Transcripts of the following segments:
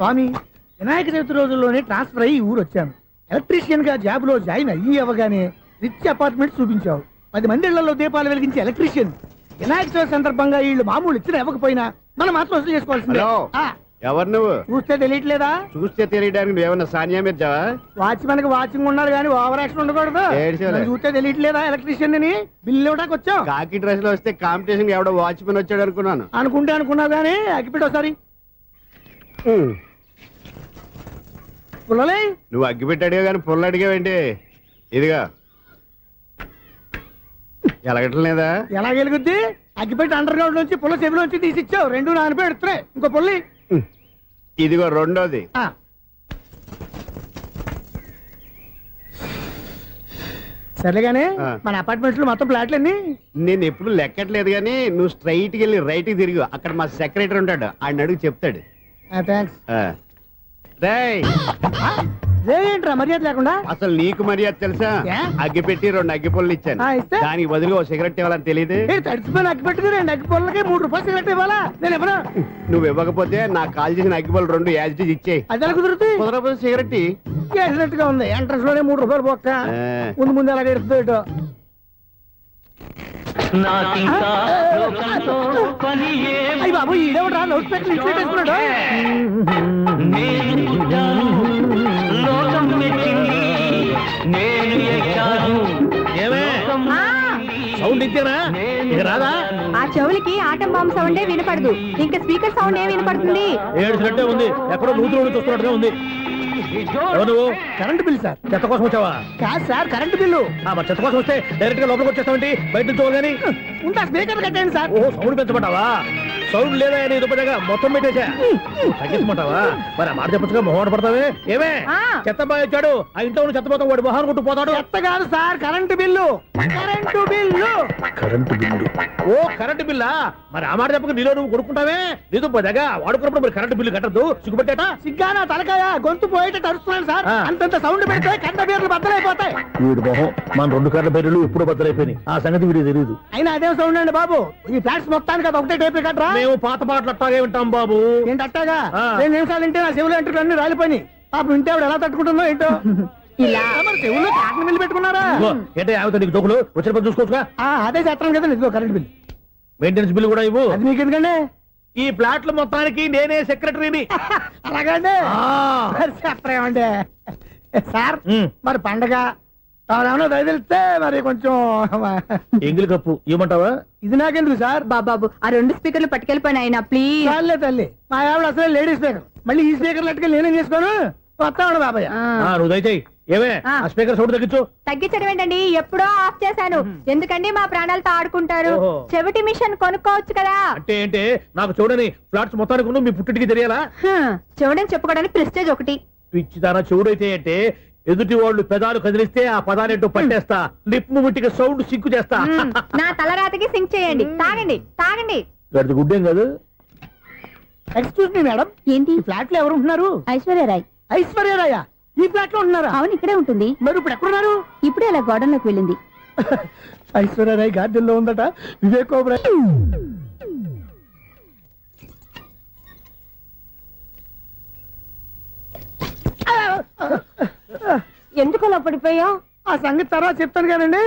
స్వామి వినాయక చవితి రోజుల్లోనే ట్రాన్స్ఫర్ అయ్యి ఊరు వచ్చాను. ఎలక్ట్రీషియన్గా జాబ్లో జాయిన్ అయ్యి అవ్వగానే రిచ్ అపార్ట్మెంట్ చూపించావు. పది మంది ఇళ్ళలో దీపాలు వెలిగించే ఎలక్ట్రీషియన్. వినాయక చవితి సందర్భంగా వీళ్ళు మామూలు ఇచ్చిన ఇవ్వకపోయినా మనం మాత్రం వసూలు చేసుకోవాల్సిందే. హలో. ఆ, ఎవరు నువ్వు? చూస్తే తెలియట్లేదా? చూస్తే తెలియడానికి నువ్వేమన్నా సానియా మీర్జావా? వాచ్మెన్కి వాచింగ్ ఉన్నారు కానీ ఓవర్ యాక్షన్ ఉండకూడదు. ఏడ్చేలే. నన్ను చూస్తే తెలియట్లేదా ఎలక్ట్రీషియన్ అని బిల్లు ఇవ్వడానికి వచ్చాం కాకి డ్రెస్లో వస్తే కాంపిటీషన్ ఎవడో వాచ్మెన్ వచ్చాడు అనుకున్నాను. అనుకుంటే అనుకున్నావు కానీ అగ్గిపెట్టి ఒకసారి. పుల్లలే? నువ్వు అగ్గి పెట్టాడుగా కానీ పుల్ల అడిగావేంటి? ఇదిగా. ఎలగటం లేదా ఎలా వెలుగుద్ది? అగ్గిపెట్టి అండర్ గ్రౌండ్ నుంచి పుల్ల చెవిలోంచి తీసి ఇచ్చావు రెండు నాన్నపై ఎడుతున్నాయి ఇంకో పుల్లి. ఇదిగో రెండోది. ఆ. సర్లేగానే ఆ. మన అపార్ట్మెంట్స్లో మొత్తం ప్లాట్లు అన్ని నేను ఎప్పుడు లెక్కట్లేదు కానీ నువ్వు స్ట్రైట్కి వెళ్ళి రైట్కి తిరిగి. అక్కడ మా సెక్రటరీ ఉంటాడు. ఆయన అడుగు చెప్తాడు. థ్యాంక్స్ ఆ. ఏంట్రా మర్యాద లేకుండా? అసలు నీకు మర్యాద తెలుసా? అగ్గి పెట్టి రెండు అగ్గి పుల్లలు ఇచ్చాను? దానికి బదులు ఓ సిగరెట్ ఇవ్వాలని తెలియదు తడిచిపోయిన అగ్గి పెట్టుకుని రెండు అగ్గి పుల్లకి మూడు రూపాయలు సిగరెట్ ఇవ్వాలా? నేను ఇవ్వను. నువ్వు ఇవ్వకపోతే నాకు కాల్ చేసిన అగ్గి పుల్లలు రెండు యాజిటీస్ ఇచ్చేయి అది ఎలా కుదురుతుంది కుదరకపోతే సిగరెట్. చేసినట్టుగా ఉంది. ఎంట్రన్స్లోనే మూడు రూపాయలు పోక్క. ముందు ముందు అలాగే ఎడుతుంది నాకింకా లోకంతో పని ఏం అయ్యి బాబు ఈడేవడా లౌడ్ స్పీకర్ ఇన్స్టేట్ వేసుకున్నాడు నేను పుట్టాను లోకం మెచ్చింది. నేను ఎక్కాను ఏమే? లోకం సౌండ్ ఇచ్చానా? ఇక రాదా? ఆ చెవులకి ఆటం బాంబు సౌండే వినపడదు. ఇంకా స్పీకర్ సౌండ్ ఏ వినపడుతుంది? ఏడుసినట్టే ఉంది. ఎక్కడో నూతులు చూస్తున్నట్టుగా ఉంది. నువ్వు? Current bill sir. చెత్త కోసం వచ్చావా? కాదు సార్ కరెంట్ బిల్లు. ఆ, మరి చెత్త కోసం వస్తే డైరెక్ట్గా లోపలికి వచ్చేస్తావేంటి బయట కానీ ఉంటా స్పీకర్ కట్టండి సార్. ఓహో సౌండ్ పెంచమంటావా? సౌండ్ లేదా నీ దుప్పటగా మొత్తం పెట్టేసా తగ్గించమంటావా? మరి ఆ మాట చెప్పచ్చుగా మొహమాట పడతావే ఏమే. చెత్త బాయ్ వచ్చాడు ఆ ఇంట్లో ఉన్న చెత్త పోతాం వాడు మొహాన్ని కొట్టు పోతాడు చెత్త కాదు sir current bill. Current bill. Current ఓ కరెంటు బిల్లా? మరి ఆ మాట చెప్పక నీలో నువ్వు కొడుకుంటావే? నీతో పోదాగా వాడుకున్నప్పుడు మరి కరెంటు బిల్లు కట్టద్దు. సిగ్గుపెట్టేట? సిగ్గానా తలకాయ? గొంతు పోయేటట్టు అరుస్తున్నాను సార్. ఆ. అంతంత సౌండ్ పెడితే కంట బీర్లు బద్దలైపోతాయి. వీడు మొహం మన రెండు కర్ల బెర్రెలు ఎప్పుడో బద్దలైపోయినాయి. ఆ సంగతి వీడికి తెలియదు అయినా అదే సౌండ్ అండి బాబు? ఈ ఫ్లాట్స్ మొత్తానికి అది ఒకటే టేప్ కట్టరా? మేము పాత పాటలు అట్టాగే వింటాం బాబు. ఏంటి అట్టాగా? ఆ. రెండు నిమిషాలు వింటే నా చెవులు ఎంటర్ అన్ని రాలిపోయి పాపం వింటే ఆవిడ ఎలా తట్టుకుంటుందో ఏంటో? ఇలా. చెవుల్లో కాటన్ బిల్లు పెట్టుకున్నారా? ఏంటే నీకు దోకులు వచ్చిన పని చూసుకోవచ్చుగా? అదే చేస్తాను కదా ఇదిగో కరెంట్ బిల్ మెయింటెనెన్స్ బిల్లు కూడా ఇవ్వు. అది మీకు ఎందుకండి ఈ ప్లాట్ల మొత్తానికి నేనే సెక్రటరీని. అలాగండి చెప్పరేమండి సార్. మరి పండగ ఏమైనా దయదలిస్తే మరి కొంచెం ఎంగిలి కప్పు ఇవ్వమంటావా? ఇది నాకెందుకు సార్? బాబాబు ఆ రెండు స్పీకర్లు పట్టుకెళ్ళిపోయిన ఆయన ప్లీజ్ చాలే తల్లి. మా ఆవిడ అసలే లేడీ స్పీకర్. మళ్ళీ ఈ స్పీకర్ లెట్టుకెళ్ళి నేనేం చేసుకోను? వస్తాడు బాబాయ్. ఆ, నువ్వు దయచేయి. ఏమే ఆ. స్పీకర్ సౌండ్ తగ్గించు. తగ్గించడం ఏంటండి? ఎప్పుడో ఆఫ్ చేశాను. ఎందుకండి మా ప్రాణాలతో ఆడుకుంటారు? ఓహో. చెవిటి మిషన్ కొనుక్కోవచ్చు కదా? అంటే ఏంటే? నాకు చూడని ఫ్లాట్స్ మొత్తానికి ఉన్న మీ పుట్టింటికి తెలియాలా? హ్మ్, చెవిడని చెప్పుకోవడానికి ప్రెస్టేజ్ ఒకటి. పిచ్చిదాన చెవుడైతే అంటే ఎదుటి వాళ్ళు పెదాలు కదిలిస్తే ఆ పదాలేంటో పట్టేస్తా. లిప్ ముట్టికి సౌండ్ సిక్కు చేస్తా. హ్మ్, నా తలరాతకి సింక్ చేయండి. తాగండి తాగండి. గడిది గుడ్డేం కాదు? ఎక్స్క్యూజ్ మీ మేడం ఏంటి? ఈ ఫ్లాట్లో ఎవరు ఉంటున్నారు? ఐశ్వర్యరాయ్ ఐశ్వర్యరాయ ఈ ఫ్లాట్లో ఉంటున్నారా? అవును ఇక్కడే ఉంటుంది. మరి ఇప్పుడు ఎక్కడున్నారు? ఇప్పుడే అలా గోడంలోకి వెళ్ళింది. ఐశ్వర్యరాయ్ గార్డెన్లో ఉందట. వివేక్ ఓబరాయ్ ఎందుకు అలా పడిపోయావు ఆ సంగతి తర్వాత చెప్తాను కదండి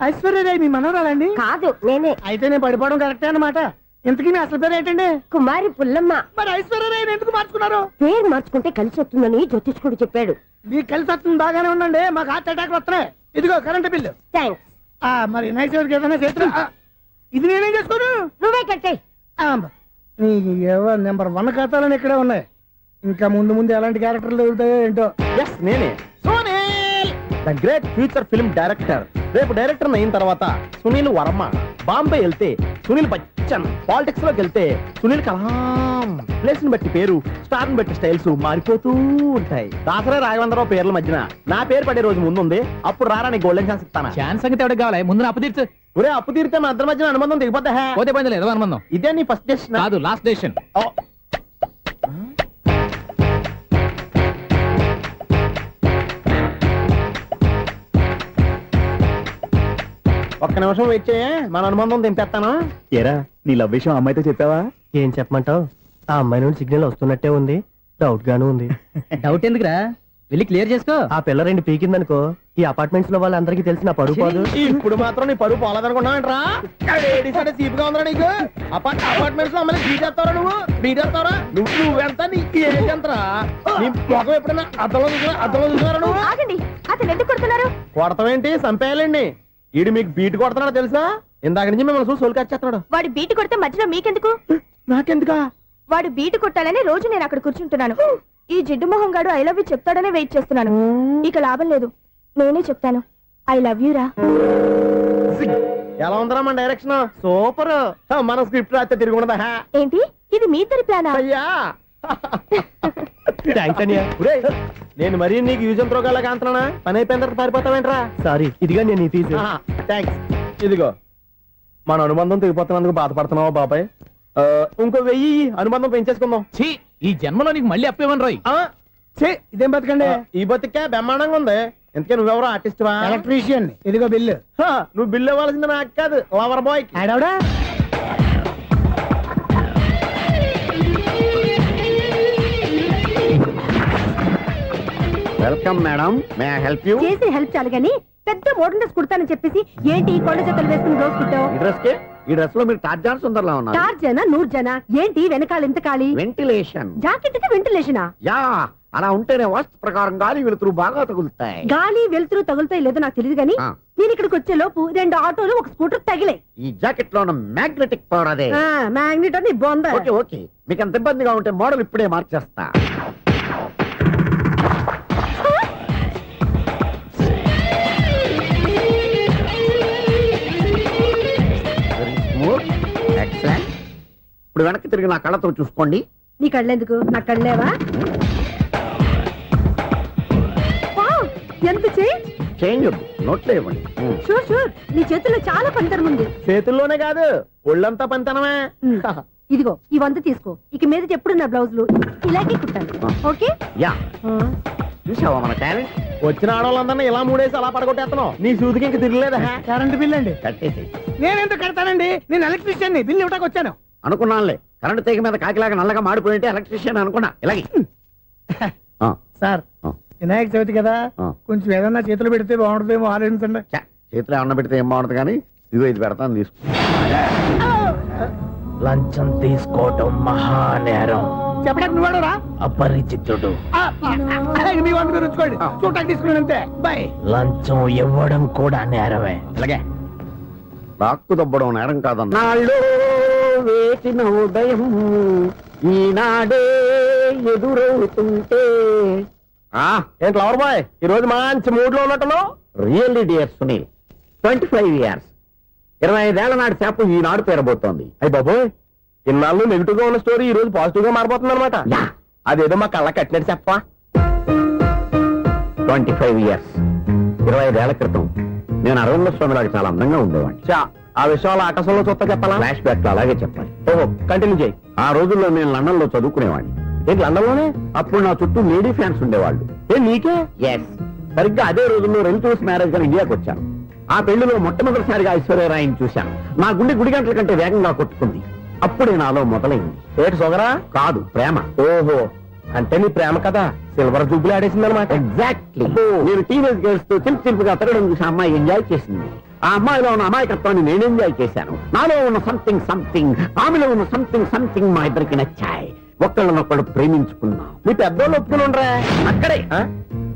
ఐశ్వర్యరాయ్ మీ మనవరాలండి? కాదు నేనే. అయితే నేను పడిపోవడం కరెక్టే అన్నమాట. ఇంతకీ మీ అసలు పేరు ఏంటండి కుమారి పుల్లమ్మ. మరి ఐశ్వర్యరాయ్ ఎందుకు మార్చుకున్నారు? పేరు మార్చుకుంటే కలిసి వస్తుందని జ్యోతిష్కుడు చెప్పాడు. మీకు కలిసి వస్తుంది బాగానే ఉండండి మాకు హార్ట్ అటాక్ వస్తున్నాయి. ఇదిగో కరెంట్ బిల్లు. థ్యాంక్స్ ఆ మరి నైట్ ఎవరికి ఏదైనా చేతులు? ఇది నేనేం చేసుకోను? నువ్వే కట్టే నీకు ఏవో నెంబర్ వన్ ఖాతాలని ఇక్కడే ఉన్నాయి. ఇంకా ముందు ముందు ఎలాంటి క్యారెక్టర్లు దొరుకుతాయో ఏంటో. ఎస్ నేనే. The great future film director రేపు డైరెక్టర్ అయిన తర్వాత సునీల్ వర్మ. బాంబే వెళ్తే సునీల్ బచ్చన్ పాలిటిక్స్లోకి వెళ్తే సునీల్ కలాం. ప్లేస్ని బట్టి పేరు స్టార్ని బట్టి స్టైల్స్ మారిపోతూ ఉంటాయి. దాసరా రాఘవేంద్రరావు పేర్ల మధ్యన నా పేరు పడే రోజు ముందుంది అప్పుడు రారా నీ గోల్డెన్ ఛాన్స్ ఇస్తానా? ఛాన్స్ సంగతి ఎవరికి కావాలి? ముందు అప్పు తీర్చు. ఒరే అప్పు తీరితే మన ఇద్దరి మధ్యన అనుబంధం దిగిపోతా పోతే పోయింది లేదు అనుబంధం. ఇదే నీ ఫస్ట్ డెస్టినేషన్ కాదు లాస్ట్ డెసిషన్ ఒక్క నిమిషం వెయిట్ చేయ మన అనుబంధం దింపేస్తాను. ఏరా? నీ లవ్ విషయం అమ్మాయితో చెప్పావా? ఏం చెప్పమంటావు? ఆ అమ్మాయి నుండి సిగ్నల్ వస్తున్నట్టే ఉంది. డౌట్ గాను ఉంది. డౌట్ ఎందుకురా? వెళ్ళి క్లియర్ చేసుకో. ఆ పిల్ల రెండు పీకిందనుకో ఈ అపార్ట్మెంట్స్లో వాళ్ళందరికీ తెలిసిన పరుగు పోదు. ఇప్పుడు మాత్రం నీ పరుగు పోలేదనుకున్నావంటరా? సీపుగా ఉందా నీకు? అపార్ట్ అపార్ట్మెంట్స్లో అమ్మని బీటేస్తావరా నువ్వు? బీటేస్తావరా నువ్వు నువ్వెంత నీ ఏజ్ ఎంతరా? నీ ముఖం ఎప్పుడైనా అద్దంలో చూసినా అద్దంలో చూసినారా నువ్వు? ఆగండి. అతను ఎందుకు కొడుతున్నారు? కొడతావేంటి? చంపేయాలండి. ఈడు మీకు బీట్ కొడుతున్నాడు తెలుసా? ఇందాక నుంచి మిమ్మల్ని చూసి సోల్కి వచ్చేస్తున్నాడు. వాడు బీటు కొడితే మధ్యలో మీకెందుకు? నాకెందుకా? వాడు బీటు కొట్టాలని రోజు నేను అక్కడ కూర్చుంటున్నాను. ఈ జిడ్డు మొహం గాడు ఐ లవ్ యూ చెప్తాడనే వెయిట్ చేస్తున్నాను. ఇక లాభం లేదు. నేనే చెప్తాను. ఐ లవ్ యూ రా. ఎలా ఉందరా మన డైరెక్షన్ సూపర్ మన స్క్రిప్ట్ రాస్తే తిరిగి ఉండదా? హా. ఏంటి? ఇది మీ ఇద్దరి ప్లానా అయ్యా. నేను మరీ నీకు యూజ్ ఎంతో గలగా అంటున్నా పని అయిపోయిన తర్వాత పారిపోతావేంట్రా? సారీ ఇదిగా నేను ఈ ఫీజు థ్యాంక్స్ ఇదిగో. మన అనుబంధం తెగిపోతున్నందుకు బాధపడుతున్నావా బాబాయ్? ఆ, ఇంకో వెయ్యి ఇయ్యి, అనుబంధం పెంచేసుకుందాం. ఛీ ఈ జన్మలో నీకు మళ్ళీ అప్పేమని రాయి. ఆ, ఛీ, ఇదేం బతకండి? ఈ బతికే బ్రహ్మాండంగా ఉంది. ఎందుకే నువ్వెవరో ఆర్టిస్ట్ వా? ఎలక్ట్రీషియన్ ఇదిగో బిల్లు. హా, నువ్వు బిల్ ఇవ్వాల్సింది నాకు కాదు lover boy ఆడవడా? Welcome madam may help you చేసి హెల్ప్ చాలు గాని పెద్ద మోడల్ డ్రెస్ కుడతానని చెప్పేసి ఏంటి ఈ కొండ జతలు వేసుకుని రోజు కుట్టావు? ఈ డ్రెస్కి ఈ డ్రెస్లో మీరు టార్జాన్ సుందర్లా ఉన్నారు. చార్ జన నూరు జన ఏంటి వెనకాల ఎంత ఖాళీ? వెంటిలేషన్ జాకెట్కి వెంటిలేషనా యా అలా ఉంటేనే వాస్తు ప్రకారం గాలి వెలుతురు బాగా తగులుతాయి. గాలి వెలుతురు తగులుతాయి లేదో నాకు తెలియదు ఆ. నేను ఇక్కడికి వచ్చే లోపు రెండు ఆటోలు ఒక స్కూటర్ తగిలే. ఈ జాకెట్లో ఉన్న మ్యాగ్నెటిక్ పవర్ అదే. మ్యాగ్నెట్ అని బొంద ఓకే ఓకే. మీకు అంత ఇబ్బందిగా ఉంటే మోడల్ ఇప్పుడే మార్చేస్తా. ఇప్పుడు వెనక్కి తిరిగి నా కళ్ళతో చూసుకోండి. నీ కళ్ళెందుకు? నా కళ్ళేవా? వావ్, ఎంత చేంజ్ చేంజ్ నోట్లో ఇవ్వండి. Sure sure. నీ చేతుల్లో చాలా పంతరం ఉంది. చేతుల్లోనే కాదు ఒళ్ళంతా పంతనమే. ఇదిగో ఈ వంద తీసుకో. ఇక మీద ఎప్పుడు నా బ్లౌజులు ఇలాగే కుట్టాను ఓకే? యా. చూసావా మన టాలెంట్ వచ్చిన ఆడవాళ్ళందరినీ ఇలా మూడేసి అలా పడగొట్టేస్తున్నావు. నీ సూదికి ఇంక తిరగలేదా? కరెంట్ బిల్ అండి. కట్టేసి నేనెందుకు కడతానండి? నేను ఎలక్ట్రీషియన్ బిల్ ఇవ్వడానికి వచ్చాను. అనుకున్నానులే. కరెంట్ తీగ మీద కాకిలాగా నల్లగా మాడిపోయింటే ఎలక్ట్రీషియన్ అనుకున్నా. ఇలాగే. ఆ, సార్ వినాయక చవితి కదా. కొంచెం ఏదన్నా చేతులు పెడితే బాగుంటుందేమో ఆలోచించండి. చేతిలో అన్న పెడితే ఏం బాగుంటుంది కానీ ఇదిగో ఇది పెడతాను తీసుకో. లంచం తీసుకోవటం మహానేరం. చెప్పడానికి నువ్వు రా అపరిచితుడు. మీ వంద మీరు ఉంచుకోండి. చూడటానికి తీసుకున్నాను అంతే. బాయ్ లంచం ఇవ్వడం కూడా నేరమే. ఇలాగే రాక్కు దబ్బడం నేరం కాదన్న. వేసిన ఉదయం ఈనాడే ఎదురవుతుంటే. ఆ? ఏంటి లవర్ బాయ్ ఈ రోజు మంచి మూడ్లో ఉన్నట్టున్నావు? Really dear Sunil twenty five years ఇరవై ఐదేళ్ళ నాటి చేప ఈనాడు పేరబోతోంది. అయ్యి బాబోయ్ ఇన్నాళ్ళు నెగిటివ్గా ఉన్న స్టోరీ ఈ రోజు పాజిటివ్గా మారిపోతుంది అనమాట అదేదో మా కళ్ళ కట్టినట్టు చెప్పా ట్వంటీ ఫైవ్ ఇయర్స్ ఇరవై ఐదేళ్ళ క్రితం నేను అరవింద స్వామిలాగా చాలా అందంగా ఉండేవాడిని. చా. ఆ విషయాలు ఆకాశంలో చూస్తా చెప్పాలా? ఫ్లాష్ బ్యాక్ అలాగే చెప్పాలి. ఓహో కంటిన్యూ చేయి. ఆ రోజుల్లో నేను లండన్లో చదువుకునేవాడిని. ఏంటి లండన్లోనే అప్పుడు నా చుట్టూ లేడీ ఫ్యాన్స్ ఉండేవాళ్ళు. ఏ నీకే? ఎస్ సరిగ్గా అదే రోజుల్లో రిలేటివ్స్ మ్యారేజ్గా ఇండియాకి వచ్చాను. ఆ పెళ్ళిలో మొట్టమొదటిసారిగా ఐశ్వర్యరాయని చూశాను. నా గుండె గుడి గంటల కంటే వేగంగా కొట్టుకుంది. అప్పుడే నాలో మొదలైంది. ఏటి సొగరా కాదు ప్రేమ. ఓహో అంటే నీ ప్రేమ కదా. సిల్వర్ జూబ్లీ ఆడేసింది అనమాట ఎగ్జాక్ట్లీ నేను టీనేజ్ గర్ల్స్తో చిలిపి చిలిపిగా తిరగడం చూసి అమ్మాయి ఎంజాయ్ చేసింది. ఆ అమ్మాయిలో ఉన్న అమాయకత్వాన్ని నేను ఎంజాయ్ చేశాను. నాలో ఉన్న సంథింగ్ సంథింగ్ ఆమెలో ఉన్న సంథింగ్ సంథింగ్ మా ఇద్దరికి నచ్చాయి. ఒక్కళ్ళనొక్కడు ప్రేమించుకున్నాం మీ పెద్దోళ్ళు ఒప్పుకుని ఉండరా? అక్కడే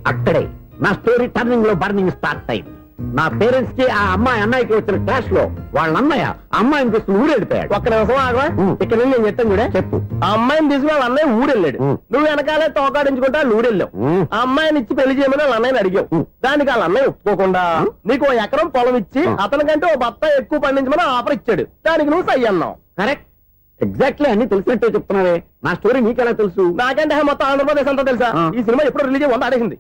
అక్కడే. నా స్టోరీ టర్నింగ్లో బర్నింగ్ స్టార్ట్ అయింది. నా పేరెంట్స్కి ఆ అమ్మాయి అన్నయ్యకి వచ్చిన క్లాష్లో వాళ్ళ అన్నయ్య అమ్మాయిని తీసుకుని ఊరెళ్ళిపోయాడు ఒక్క నిమిషం ఆగవా. ఇక్కడ నుండి నేను చెప్తాను కూడా చెప్పు ఆ అమ్మాయిని తీసుకుని వాళ్ళ అన్నయ్య ఊరెళ్ళాడు. నువ్వు వెనకాలే తోకాడించుకుంటా ఊరెళ్ళావు. ఆ అమ్మాయిని ఇచ్చి పెళ్ళి చేయమని వాళ్ళ అన్నయ్యని అడిగావు. దానికి వాళ్ళ అన్నయ్య ఒప్పుకోకుండా. నీకు ఓ ఎకరం పొలం ఇచ్చి. అతనికంటే ఓ బత్త ఎక్కువ పండించమని ఆఫర్ ఇచ్చాడు దానికి నువ్వు సై అన్నావు కరెక్ట్ ఎగ్జాక్ట్లీ అన్ని తెలిసినట్టే చెప్తున్నావే నా స్టోరీ నీకెలా తెలుసు నాకంటే మొత్తం ఆంధ్రప్రదేశ్ అంతా తెలుసా. ఈ సినిమా ఎప్పుడు రిలీజ్ అయ్యి వంద ఆడేసింది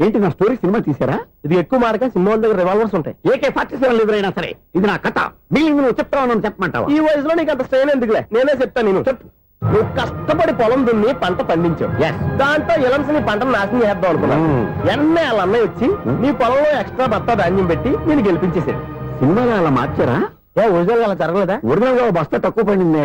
ఏంటి నా స్టోరీ సినిమా తీసారా ఇది ఎక్కువ మార్క సినిమా దగ్గర రివాల్వర్స్ ఉంటాయి. ఏకే ఫార్టీ సెవెన్ ఎదురైనా సరే ఇది నా కథ. మిగిలింది నువ్వు చెప్తావు చెప్పమంటావా? ఈ వయసులో నీకు అంత స్ట్రెయిన్ ఎందుకులే? నేనే చెప్తాను నేను చెప్పు. నువ్వు కష్టపడి పొలం దున్ని పంట పండించావు. దాంతో ఇలమ్స్ నీ పంటను నాశనం చేద్దాం అనుకున్నా Hmm. ఎన్నే వాళ్ళ అన్నయ్య వచ్చి నీ పొలంలో ఎక్స్ట్రా బత్తా ధాన్యం పెట్టి నేను గెలిపించేసాడు సినిమాలో అలా మార్చారా? ఏ ఒరిజినల్ అలా జరగలేదా? ఒరిజినల్ బస్తా తక్కువ పడింది.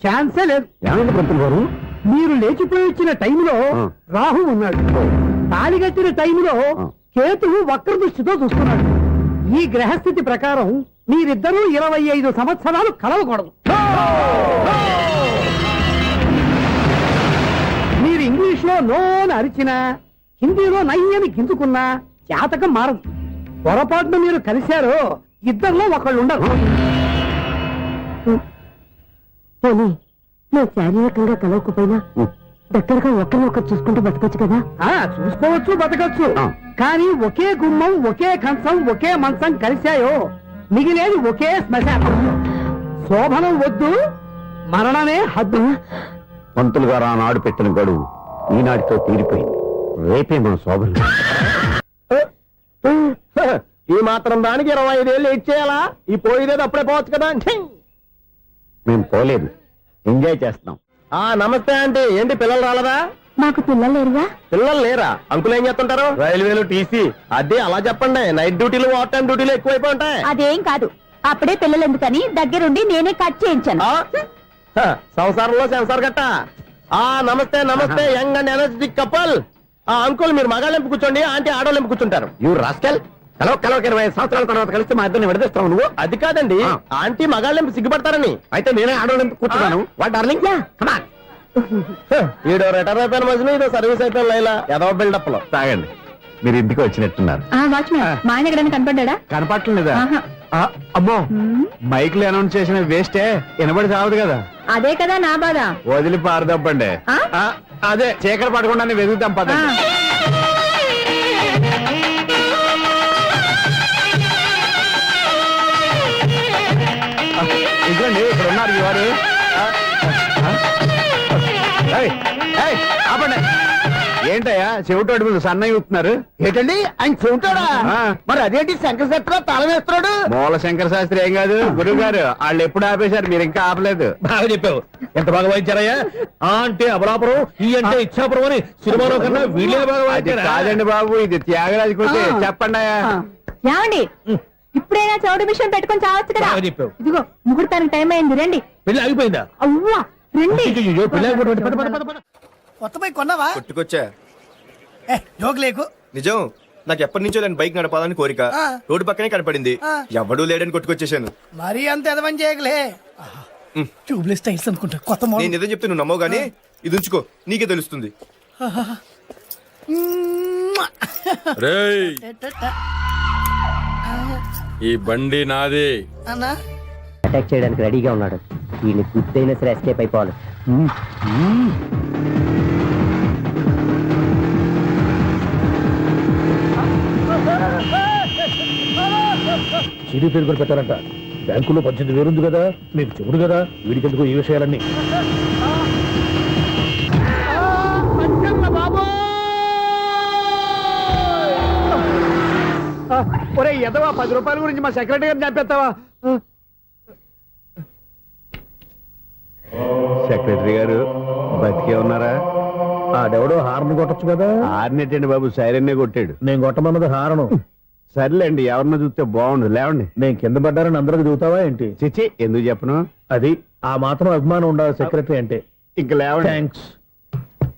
ఛాన్సే లేదు. ఏమైంది పంతులు గారు? మీరు లేచిపోయి వచ్చిన టైంలో ఆ. రాహు ఉన్నాడు. తాళి కట్టిన టైంలో ఆ. కేతువు వక్ర దృష్టితో చూస్తున్నాడు. ఈ గ్రహస్థితి ప్రకారం మీరిద్దరూ ఇరవై ఐదు సంవత్సరాలు కలవకూడదు. మీరు ఇంగ్లీష్లో నోన్ అరిచినా హిందీలో నయ్యని గింజుకున్నా జాతకం మారదు. పొరపాటున మీరు కలిశారో ఇద్దరిలో ఒకళ్ళు ఉండరు పోనీ మేము శారీరకంగా కలవకపోయినా. దగ్గరగా ఒకరినొకరు చూసుకుంటూ బతకొచ్చు కదా? చూసుకోవచ్చు బతకచ్చు. కానీ ఒకే గుమ్మం ఒకే కంచం ఒకే మంచం కలిశాయో. మిగిలేది ఒకే శ్మశానం. శోభనం వద్దు మరణమే హద్దు. పంతులు గారు ఆనాడు పెట్టిన గడువు ఈనాటితో తీరిపోయింది. రేపే మన శోభనం. ఈ మాత్రం దానికి ఇరవై ఐదేళ్ళు ఇచ్చేయాలా ఈ పోయేదేది అప్పుడే పోవచ్చు కదా! మేము పోలేదు. ఎంజాయ్ చేస్తున్నాం. ఆ నమస్తే ఆంటీ. ఏంటి పిల్లలు రాలదా? మాకు పిల్లలు లేరుగా? పిల్లలు లేరా? అంకులు ఏం చేస్తుంటారు? రైల్వేలు టీసీ. అదే అలా చెప్పండి. నైట్ డ్యూటీలు ఓవర్ టైం డ్యూటీలు ఎక్కువైపోయి ఉంటాయి. అదేం కాదు. అప్పుడే పిల్లలు ఎందుకని దగ్గరుండి నేనే కట్ చేయించాను. ఆ? హ, సంసారంలో సెన్సార్ గట్ట ఆ నమస్తే నమస్తే యంగ్ అండ్ ఎనర్జెటిక్ కపుల్. ఆ అంకుల్ మీరు మగాళ్ళెంపు కూర్చోండి. ఆంటీ ఆడోళ్ళెంపు కూర్చుంటారు. You rascal? కలవ కలవక ఇరవై ఐదు సంవత్సరాల తర్వాత కలిస్తే మా ఇద్దరిని విడదీస్తావు నువ్వు? అది కాదండి. ఆంటీ మగాళ్ళెంపు సిగ్గుపడతారని. అయితే నేనే ఆడవాళ్ళని కూర్చున్నాను. What darling? కమాన్ ఈడో రిటైర్ అయిపోయిన మధ్యలో ఇదో సర్వీస్ అయిపోయిన లైలా. ఏదో బిల్డప్లో తాగండి. మీరు ఇంటికి వచ్చినట్టున్నారు. మా ఆయన ఎక్కడైనా కనపడ్డా కనపట్లేదా అమ్మో. మైక్లో అనౌన్స్ చేసిన వేస్టే వినబడి సావదు కదా. అదే కదా నా బాధ. వదిలి పారదప్పండి. అదే చీకటి పడకుండా వెతుకుతాం పదండి. ఏంటయ్యా? చెవిటోడి మీద సన్నయ్య ఊపుతున్నారు ఏంటండి? ఆయన ఆ. మరి అదేంటి శంకర శెట్టిలో తాళం వేస్తున్నాడు? మూల శంకర శాస్త్రి ఏం కాదు గురువు గారు వాళ్ళు ఎప్పుడు ఆపేశారు మీరు ఇంకా ఆపలేదు. బాగా చెప్పావు. ఎంత బాగా వాయించారయ్యా? ఆ అంటే అబలాపురం ఈ అంటే ఇచ్చాపురం అని సినిమాలో కన్నా వీళ్ళే బాగా వాయించారా? కాదండి బాబు ఇది త్యాగరాజు కొట్టి. చెప్పండి ఏమండి? ఇప్పుడైనా చౌడు మిషన్ పెట్టుకొని చావచ్చు కదా? చెప్పావు. ఇదిగో ముహూర్తానికి టైం అయింది రండి. పెళ్ళి ఆగిపోయిందా? అవ్వా రండి. కొత్త బైక్ కొన్నావా? కొట్టుకొచ్చా. ఏ జోక్ లేకు. నిజం నాకు ఎప్పటి నుంచో దాని బైక్ నడపాలని కోరిక. ఆ. రోడ్డు పక్కనే కనపడింది. ఆ. ఎవడూ లేడని కొట్టుకొచ్చేసాను మరీ అంత ఎదవని చేయగలే ట్యూబ్లెస్ టైల్స్ అనుకుంటా కొత్త నేను మోడల్ నిజం చెప్తే నువ్వు నమ్మవు గానీ ఇది ఉంచుకో నీకే తెలుస్తుంది. రేయ్. ఈ బండి నాది. అన్నా. అటాక్ చేయడానికి రెడీగా ఉన్నాడు. వీళ్ళని గుద్దైనా సరే ఎస్కేప్ అయిపోవాలి. సిడీ పేరు కూడా పెట్టారంట బ్యాంకులో పద్దెనిమిది వేలు ఉంది కదా మీకు చెబుడు కదా వీడికెందుకు ఈ విషయాలన్నీ? ఒరే ఎదవా పది రూపాయల గురించి మా సెక్రటరీ గారిని చంపేస్తావా? సెక్రటరీ గారు బతికే ఉన్నారా? ఆడెవడో హార్న్ కొట్టచ్చు కదా. ఆరినట్టండి బాబు సైరన్నే కొట్టాడు. నేను కొట్టమన్నది హారను. సర్లేండి ఎవరినో చూస్తే బాగుండు. లేవండి. నేను కింద పడ్డారని అందరికి దిగుతావా ఏంటి? చిచ్చి ఎందుకు చెప్పను? అది ఆ మాత్రం అభిమానం ఉండాలి సెక్రటరీ అంటే. ఇంక లేవండి. థ్యాంక్స్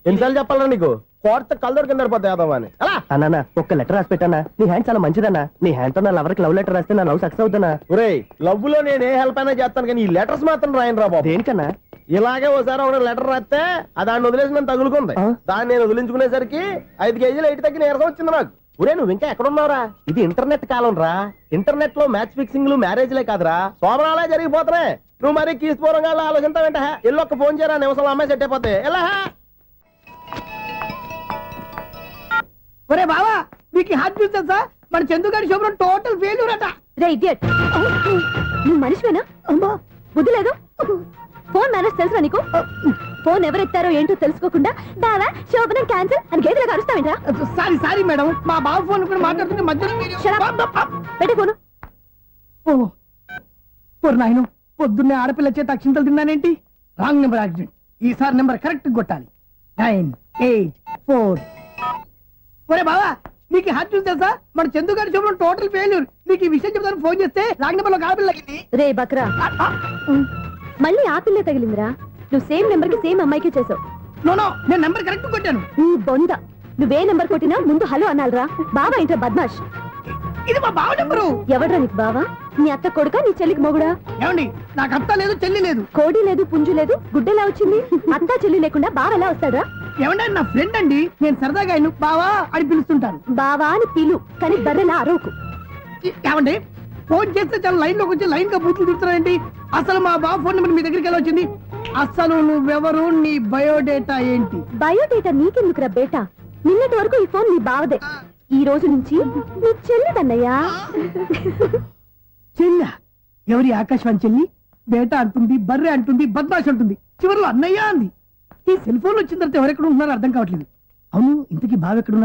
ఎన్నిసార్లు చెప్పాలా నీకు? కోర్త కలర్ కింద పడిపోతాయి యాదవ్ అని. అలా అన్నా ఒక్క లెటర్ రాసి పెట్టానా నీ హ్యాండ్ చాలా మంచిదన్నా. నీ హ్యాండ్తో నా లవర్కి లవ్ లెటర్ రాస్తే నా లవ్ సక్సెస్ అవుతానా ఒరేయ్ లవ్లో నేను ఏ హెల్ప్ అయినా చేస్తాను కానీ ఈ లెటర్స్ మాత్రం రాయను రా బాబు. దేనికన్నా? ఇలాగే ఓసారి ఒక లెటర్ రాస్తే ఆ దాన్ని వదిలేసి నన్ను తగులుకుంది. ఆ? దాన్ని నేను వదిలించుకునేసరికి ఐదు కేజీలు ఎయిట్ తగ్గి నీరసం వచ్చింది నాకు. ఒరే నువ్వు ఇంకా ఎక్కడ ఉన్నావురా ఇది ఇంటర్నెట్ కాలం రా. ఇంటర్నెట్లో మ్యాచ్ ఫిక్సింగ్లు మ్యారేజ్లే కాదురా. సోమరాలే జరిగిపోతున్నాయి. నువ్వు మరి కీస్పూరంగా ఆలోచించావంట ఎల్లు ఒక్క ఫోన్ చేయరా నిమిషంలో అమ్మాయి సెట్ అయిపోతే. ఎలా ఒరే బావా మీకు హాట్ న్యూస్ తెలుసా? మన చందుగారి శుభ్రం టోటల్ ఫెయిల్యూర్ అట. రే ఇడియట్. నువ్వు మనిషివేనా? అమ్మా. బుద్ధి లేదు? ఫోన్ మేనేజ్ తెలుసా నీకు? ఫోన్ ఎవరెత్తారో ఏంటో తెలుసుకోకుండా బావా శోభనం క్యాన్సిల్ అని గేదెలకు అరుస్తావేంట్రా? Sorry sorry madam. మా బావ ఫోన్ కూడా మాట్లాడుతుంటే మధ్యలో మీరు- Shut up. అబ్బా, అబ్బా. పెట్టే ఫోను. ఓ నాయను పొద్దున్నే ఆడపిల్ల చేత అక్షింతలు తిన్నానేంటి? Wrong number accident. ఈసారి నెంబర్ కరెక్ట్ కొట్టాలి. Nine eight four. ఒరే బావా నీకు హాట్ న్యూస్ తెలుసా? మన చందు గారి శుభ్రం టోటల్ ఫెయిల్యూర్. నీకు ఈ విషయం చెప్తాను ఫోన్ చేస్తే రాంగ్ నెంబర్లో ఆడపిల్ల తగ్గింది రే బక్రా. మళ్ళీ ఆ పిల్లే తగిలిందిరా. నువ్వు సేమ్ నెంబర్కి సేమ్ అమ్మాయికే చేసావు. నో నో నేను నెంబర్ కరెక్ట్ కొట్టాను. నీ బొంద. నువ్వే నెంబర్ కొట్టినా ముందు హలో అనాలిరా. బావా ఇంట్లో బద్మాష్. ఇది మా బావ నెంబరు ఎవడ్రా నీకు బావా? నీ అత్త కొడుక నీ చెల్లికి మొగుడా? ఏమండి నాకు అత్త లేదు చెల్లి లేదు. కోడి లేదు పుంజు లేదు గుడ్డెలా వచ్చింది? అత్త చెల్లి లేకుండా బావ ఎలా వస్తాడా? ఏమంటే నా ఫ్రెండ్ అండి. నేను సరదాగా ఆయన బావా అని పిలుస్తుంటాను. బావా అని పిలు కానీ బర్రెలా అరవకు. ఈ- ఏమండి ఫోన్ చేస్తే చాలా లైన్లోకి వచ్చి లైన్గా బూతులు తిడుతున్నారండి. అసలు మా బావ ఫోన్ నెంబర్ మీ దగ్గరికి ఎలా వచ్చింది? అసలు నువ్వెవరు? నీ బయోడేటా ఏంటి? బయోడేటా నీకెందుకురా బేటా? నిన్నటి వరకు ఈ ఫోన్ నీ బావదే. ఈ రోజు నుంచి నీ చెల్లిదన్నయ్యా. చెల్లి? ఎవరి ఆకాశవాణి చెల్లి? బేటా అంటుంది బర్రె అంటుంది బద్మాష్ అంటుంది. చివరిలో అన్నయ్య అంది. ఈ సెల్ ఫోన్ వచ్చిన తర్వాత ఎవరెక్కడ ఉంటున్నారో అర్థం కావట్లేదు. అవును ఇంతకీ బావ ఎక్కడ ఉన్నాడు